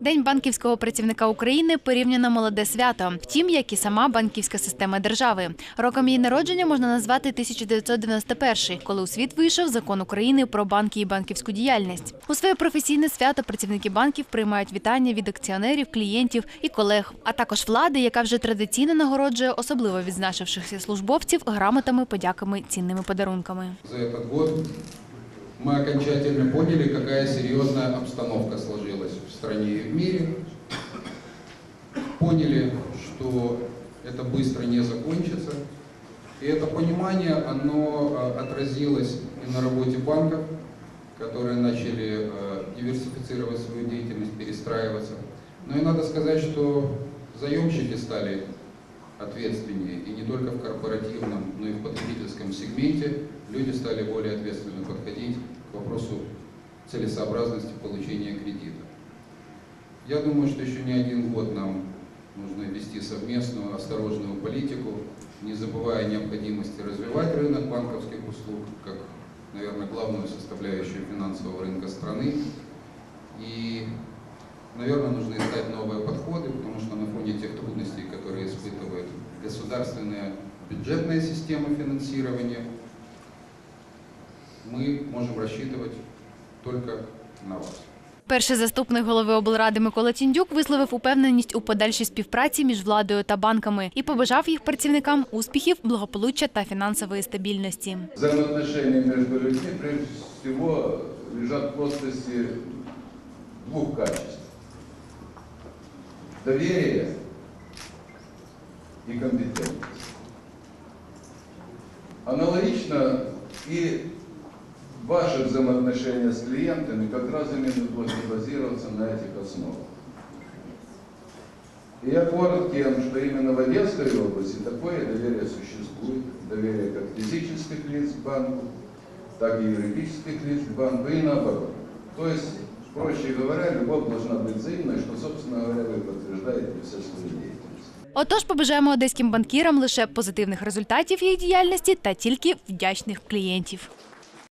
День банківського працівника України порівняно молоде свято. Втім, як і сама банківська система держави. Роком її народження можна назвати 1991, коли у світ вийшов закон України про банки і банківську діяльність. У своє професійне свято працівники банків приймають вітання від акціонерів, клієнтів і колег, а також влади, яка вже традиційно нагороджує особливо відзначившихся службовців грамотами, подяками, цінними подарунками. За этот год мы окончательно поняли, какая серьезная обстановка сложилась в стране и в мире. Поняли, что это быстро не закончится. И это понимание, оно э, отразилось и на работе банков, которые начали э, диверсифицировать свою деятельность, перестраиваться. Но и надо сказать, что заемщики стали ответственнее, и не только в корпоративном, но и в потребительском сегменте люди стали более ответственно подходить к вопросу целесообразности получения кредита. Я думаю, что еще не один год нам нужно вести совместную осторожную политику, не забывая о необходимости развивать рынок банковских услуг как, наверное, главную составляющую финансового рынка страны. И Наверное, нужно искать новые государственная бюджетная система финансирования, мы можем рассчитывать только на вас. Перший заступник голови облради Микола Тіндюк висловив упевненість у подальшій співпраці між владою та банками і побажав їх працівникам успіхів, благополуччя та фінансової стабільності. Взаимоотношения между людьми прежде всего лежат в плоскости двух качеств. Доверие и компетентность. Аналогично и ваши взаимоотношения с клиентами как раз именно должны базироваться на этих основах. И я горд тем, что именно в Одесской области такое доверие существует. Доверие как физических лиц к банку, так и юридических лиц к банку и наоборот. То есть, проще говоря, любовь должна быть взаимной, что, собственно говоря, вы подтверждаете все свои деятельности. Отож, побажаємо одеським банкірам лише позитивних результатів їх діяльності та тільки вдячних клієнтів.